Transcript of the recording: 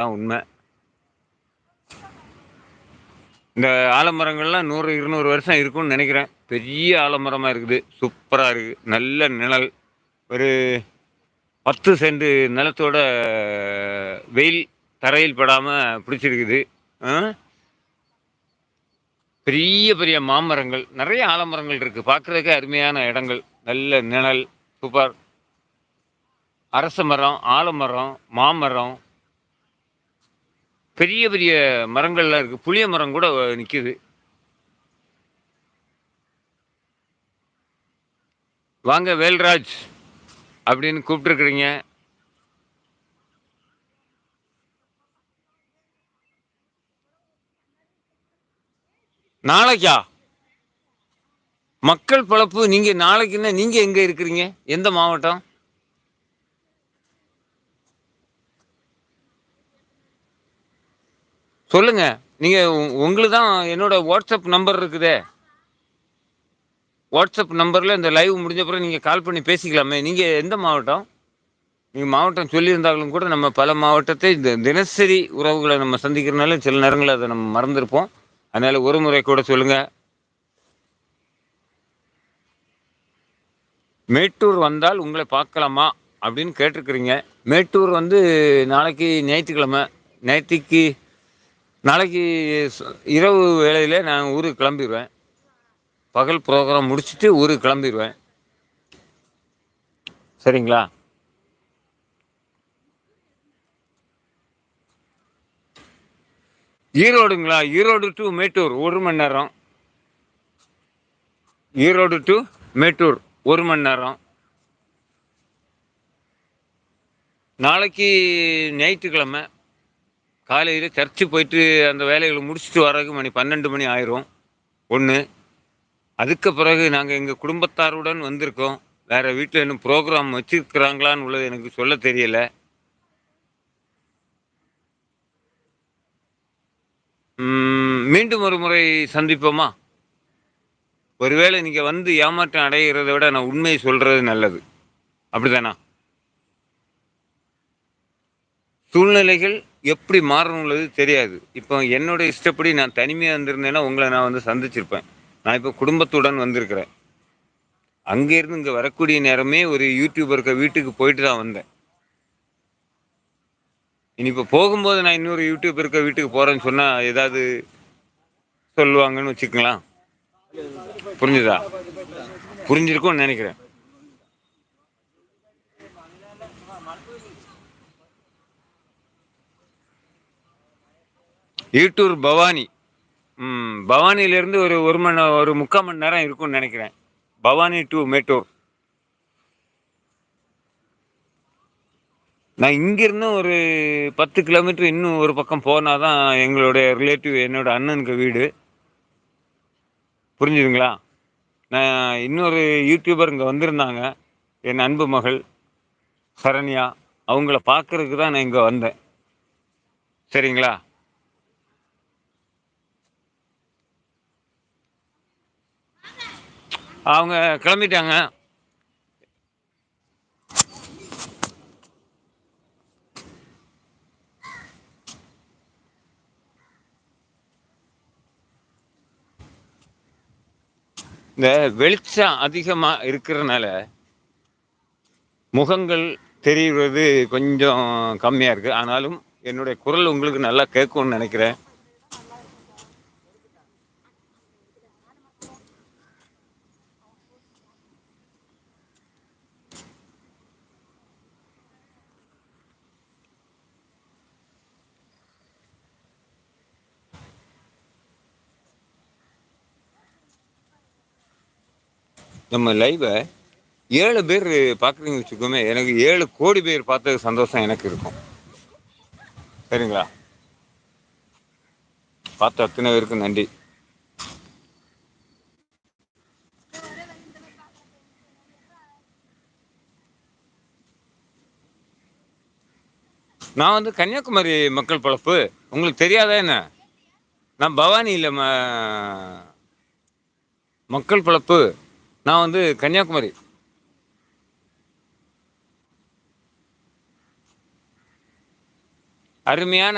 அதான் உண்மை. இந்த ஆலமரங்கள்லாம் நூறு இருநூறு வருஷம் இருக்கும்னு நினைக்கிறேன். பெரிய ஆலமரமாக இருக்குது. சூப்பராக இருக்குது. நல்ல நிழல். ஒரு பத்து சென்ட் நிலத்தோட வெயில் தரையில் படாமல் பிடிச்சிருக்குது. ஆ? பெரிய பெரிய மாமரங்கள். நிறைய ஆலமரங்கள் இருக்குது பார்க்குறதுக்கே அருமையான இடங்கள். நல்ல நிழல். சூப்பர். அரச மரம் ஆலமரம் மாமரம் பெரிய பெரிய மரங்கள்லாம் இருக்குது புளிய மரம் கூட நிற்கிது வாங்க வேல்ராஜ் அப்படின்னு கூப்பிட்டுருக்குறீங்க. நாளைக்கா? மக்கள் பழப்பு நீங்கள் நாளைக்குன்னா நீங்கள் எங்கே இருக்கிறீங்க? எந்த மாவட்டம்? சொல்லுங்க. நீங்க உங்களுக்கு தான் என்னோட வாட்ஸ்அப் நம்பர் இருக்குதே. வாட்ஸ்அப் நம்பரில் இந்த லைவ் முடிஞ்ச பிறகு நீங்கள் கால் பண்ணி பேசிக்கலாமே. நீங்கள் எந்த மாவட்டம்? நீங்கள் மாவட்டம் சொல்லியிருந்தாலும் கூட நம்ம பல மாவட்டத்தை இந்த தினசரி உறவுகளை நம்ம சந்திக்கிறனால சில நேரங்களில் அதை நம்ம மறந்துருப்போம். அதனால் ஒரு முறை கூட சொல்லுங்கள் மேட்டூர் வந்தால் உங்களை பார்க்கலாமா அப்படின்னு கேட்டிருக்கிறீங்க. மேட்டூர் வந்து நாளைக்கு ஞாயிற்றுக்கிழமை. ஞாயிற்றுக்கு நாளைக்கு இரவு வேளையில் நான் ஊருக்கு கிளம்பிடுவேன் பகல் ப்ரோக்ராம் முடிச்சுட்டு ஊருக்கு கிளம்பிடுவேன் சரிங்களா? ஈரோடுங்களா? ஈரோடு டு மேட்டூர் ஒரு மணி நேரம். ஈரோடு டு மேட்டூர் ஒரு மணி நேரம். நாளைக்கு ஞாயிற்றுக்கிழமை காலையில் சர்ச்சு போயிட்டு அந்த வேலைகளை முடிச்சுட்டு வர்றதுக்கு மணி பன்னெண்டு மணி ஆயிரும். ஒன்று அதுக்கு பிறகு நாங்கள் எங்கள் குடும்பத்தாருடன் வந்திருக்கோம். வேறு வீட்டில் இன்னும் ப்ரோக்ராம் வச்சிருக்கிறாங்களான்னு உள்ளது எனக்கு சொல்ல தெரியலை. மீண்டும் ஒரு முறை சந்திப்போமா? ஒருவேளை நீங்கள் வந்து ஏமாற்றம் அடைகிறத விட நான் உண்மையை சொல்கிறது நல்லது. அப்படிதானா சூழ்நிலைகள் எப்படி மாறணுங்கிறது தெரியாது. இப்போ என்னோட இஷ்டப்படி நான் தனிமையாக இருந்திருந்தேன்னா உங்களை நான் வந்து சந்திச்சிருப்பேன். நான் இப்போ குடும்பத்துடன் வந்திருக்கிறேன். அங்கேருந்து இங்கே வரக்கூடிய நேரமே ஒரு யூடியூபருக்கு வீட்டுக்கு போயிட்டு தான் வந்தேன். இனி இப்போ போகும்போது நான் இன்னொரு யூடியூபருக்கு இருக்க வீட்டுக்கு போகிறேன்னு சொன்னால் ஏதாவது சொல்லுவாங்கன்னு வச்சுக்கலாம் புரிஞ்சுதா? புரிஞ்சிருக்கும்னு நினைக்கிறேன். ஈட்டூர் பவானி. ம் பவானியிலேருந்து ஒரு ஒரு மணி ஒரு முக்கால் மணி நேரம் இருக்கும்னு நினைக்கிறேன். பவானி டு மேட்டூர். நான் இங்கேருந்து ஒரு பத்து கிலோமீட்டர் இன்னும் ஒரு பக்கம் போனால் தான் எங்களுடைய ரிலேட்டிவ் என்னோட அண்ணனுக்கு வீடு. புரிஞ்சுதுங்களா? நான் இன்னொரு யூடியூபர் இங்கே வந்திருந்தாங்க. என் அன்பு மகள் சரண்யா. அவங்கள பார்க்குறதுக்கு தான் நான் இங்கே வந்தேன். சரிங்களா? அவங்க கிளம்பிட்டாங்க. இந்த வெளிச்சம் அதிகமாக இருக்கிறனால முகங்கள் தெரிகிறது கொஞ்சம் கம்மியாக இருக்குது ஆனாலும் என்னுடைய குரல் உங்களுக்கு நல்லா கேட்கும்னு நினைக்கிறேன். நம்ம லைவை ஏழு பேர் பார்க்குறீங்க வச்சுக்கோமே எனக்கு ஏழு கோடி பேர் பார்த்தது சந்தோஷம் எனக்கு இருக்கும். சரிங்களா? பார்த்த அத்தனை பேருக்கும் நன்றி. நான் வந்து கன்னியாகுமரி மக்கள் பழப்பு. உங்களுக்கு தெரியாதா என்ன? நான் பவானியில் ம மக்கள் பழப்பு. நான் வந்து கன்னியாகுமரி. அருமையான